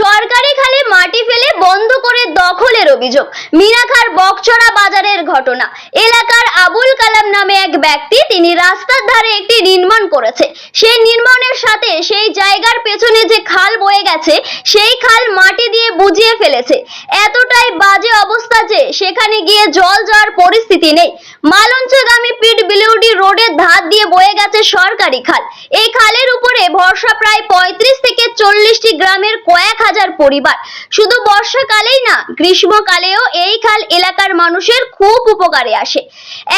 সরকারি খালে মাটি ফেলে বন্ধ করে দখলের অভিযোগ। মিনাখার বকচড়া বাজারের ঘটনা। এলাকার আবুল কালাম নামে এক ব্যক্তি তিনি রাস্তার ধারে একটি নির্মাণ করেছে। সেই নির্মাণের সাথে সেই জায়গার পেছনে যে খাল বয়ে গেছে, সেই খাল মাটি দিয়ে বুঝিয়ে ফেলেছে। এতটাই বাজে অবস্থা যে সেখানে গিয়ে জল যাওয়ার পরিস্থিতি নেই। মালঞ্চগামী পিট বিলিউডি রোডের ধার দিয়ে বয়ে গেছে সরকারি খাল। এই খালের উপরে ভরসা প্রায় পঁয়ত্রিশ থেকে চল্লিশটি গ্রামের কয়েক হাজার পরিবার। শুধু বর্ষাকালেই না, গ্রীষ্মকালেও এই খাল এলাকার মানুষের খুব উপকারে আসে।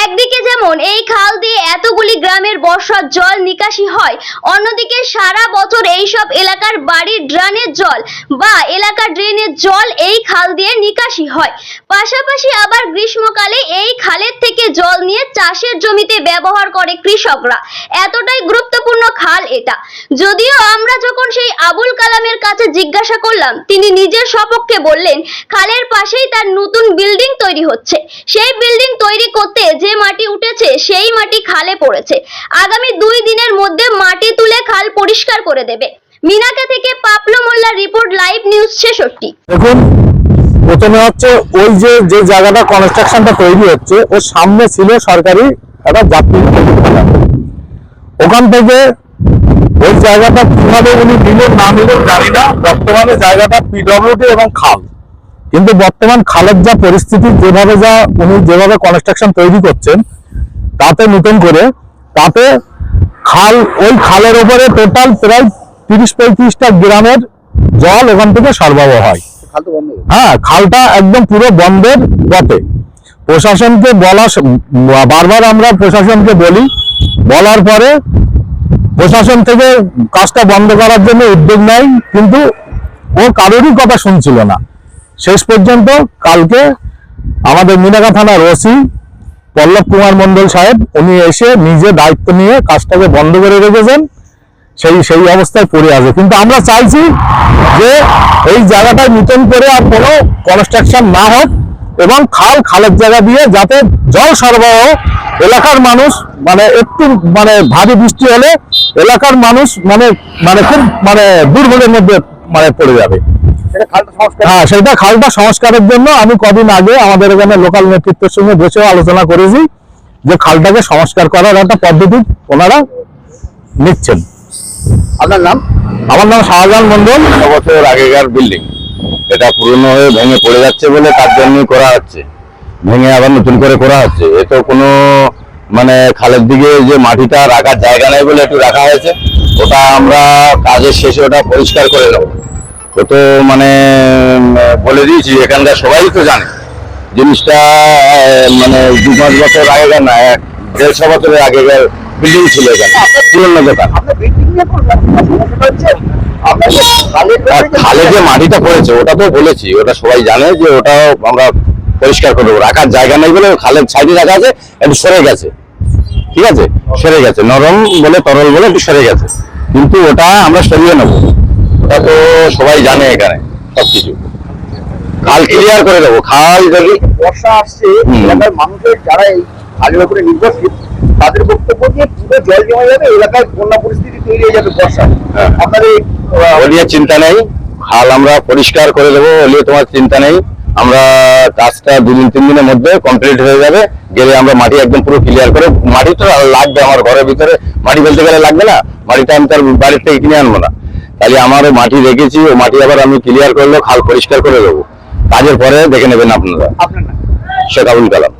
একদিকে যেমন এই খাল দিয়ে এতগুলি গ্রামের বর্ষার জল নিকাশি হয়, অন্যদিকে সারা বছর এই সব এলাকার বাড়ির ড্রেনের জল বা এলাকার ড্রেনের জল এই খাল দিয়ে নিকাশি হয়। পাশাপাশি আবার গ্রীষ্মকালে এই খালের থেকে জল নিয়ে চাষের জমিতে ব্যবহার করে কৃষকরা। এতটাই গুরুত্বপূর্ণ খাল এটা। যদিও আমরা যখন সেই আবুল কালামের কাছে জিজ্ঞাসা করলাম, তিনি নিজের সপক্ষে বললেন, খালের পাশেই তার নতুন বিল্ডিং তৈরি হচ্ছে। সেই বিল্ডিং তৈরি করতে যে মাটি উঠেছে, সেই মাটি খালে পড়েছে। আগামী দুই দিনের মধ্যে মাটি তুলে খাল পরিষ্কার করে দেবে। মিনাকা থেকে পাপলু মোল্লার রিপোর্ট লাইভ নিউজ ছেষট্টি দেখুন, প্রথমে হচ্ছে ওই যে যে জায়গাটা কনস্ট্রাকশনটা তৈরি হচ্ছে ওর সামনে ছিল সরকারি একটা যাত্রী। ওখান থেকে ওই জায়গাটা কীভাবে উনি নিলেন না নিলেন জানি না, বর্তমানে জায়গাটা পিডব্লিউডি এবং খাল কিন্তু বর্তমান খালের যা পরিস্থিতি, যেভাবে যা উনি যেভাবে কনস্ট্রাকশন তৈরি করছেন, তাতে নতুন করে, তাতে খাল, ওই খালের উপরে টোটাল প্রায় তিরিশ পঁয়ত্রিশটা গ্রামের জল ওখান থেকে সরবরাহ হয়। হ্যাঁ খালটা একদম পুরো বন্ধের বটে প্রশাসনকে বলা বারবার আমরা প্রশাসনকে বলি বলার পরে প্রশাসন থেকে কাজটা বন্ধ করার জন্য উদ্যোগ নেয় কিন্তু ও কারোরই কথা শুনছিল না। শেষ পর্যন্ত কালকে আমাদের মিনাকা থানার ওসি পল্লব কুমার মন্ডল সাহেব উনি এসে নিজে দায়িত্ব নিয়ে কাজটাকে বন্ধ করে রেখেছেন। সেই সেই অবস্থায় পড়ে আছে। কিন্তু আমরা চাইছি যে এই জায়গাটায় নতুন করে আর কোনো কনস্ট্রাকশন না হোক এবং খাল খালের জায়গা দিয়ে যাতে জল সরবরাহ এলাকার মানুষ মানে একটু মানে ভারী বৃষ্টি হলে এলাকার মানুষ মানে মানে খুব মানে দুর্ভোগের মধ্যে মানে পড়ে যাবে। হ্যাঁ সেটা খালটা সংস্কারের জন্য আমি কদিন আগে আমাদের এখানে লোকাল নেতৃত্বের সঙ্গে বসেও আলোচনা করেছি যে খালটাকে সংস্কার করার একটা পদ্ধতি ওনারা নিচ্ছেন। আপনার নাম? আমার নাম শাহজাহান মন্ডল বছর আগেকার বিল্ডিং। এটা পুরনো হয়ে ভেঙে পড়ে যাচ্ছে বলে তার জন্যই করা হচ্ছে। ভেঙে আবার নতুন করে করা হচ্ছে। এ তো কোনো মানে খালের দিকে যে মাটিটা রাখার জায়গা নেই বলে একটু রাখা হয়েছে ওটা আমরা কাজের শেষে ওটা পরিষ্কার করে নেব। ও তো মানে বলে দিয়েছি এখানকার সবাই তো জানে। জিনিসটা মানে দু পাঁচ বছর আগেকার না এক দেড়শো বছরের আগেকার বিল্ডিং ছিল এখানে পুরনো দোকান খালে যে মাটিটা পড়েছে ওটা তো বলেছি ওটা সবাই জানে যে ওটাও আমরা পরিষ্কার করে দেবো। রাখার জায়গা নেই বলে খালের সাইডে রাখা আছে একটু সরে গেছে। ঠিক আছে? সরে গেছে। নরম বলে তরল বলে একটু সরে গেছে। কিন্তু ওটা আমরা সরিয়ে নেব। ওটা তো সবাই জানে এখানে সবকিছু। খাল ক্লিয়ার করে দেবো। খাল যদি বর্ষা আসছে। মানুষের যারা এই খালের উপরে নির্ভরশীল তাদের বক্তব্য যে পুরো জল জমে যাবে এলাকায় বন্যা পরিস্থিতি তৈরি হয়ে যাবে বর্ষায় হ্যাঁ। আপনাদের চিন্তা নেই। খাল আমরা পরিষ্কার করে দেবো নিয়ে তোমার চিন্তা নেই। আমরা কাজটা দুদিন তিন দিনের মধ্যে কমপ্লিট হয়ে যাবে। গেলে আমরা মাটি একদম পুরো ক্লিয়ার করে মাটি তো লাগবে আমার ঘরের ভিতরে। মাটি ফেলতে গেলে লাগবে না মাটিটা আমি তার বাড়ির থেকে কিনে আনব না। তাহলে আমার মাটি রেখেছি ও মাটি আবার আমি ক্লিয়ার করলে খাল পরিষ্কার করে দেবো। কাজের পরে দেখে নেবেন আপনারা। শেখ আবুল কালাম।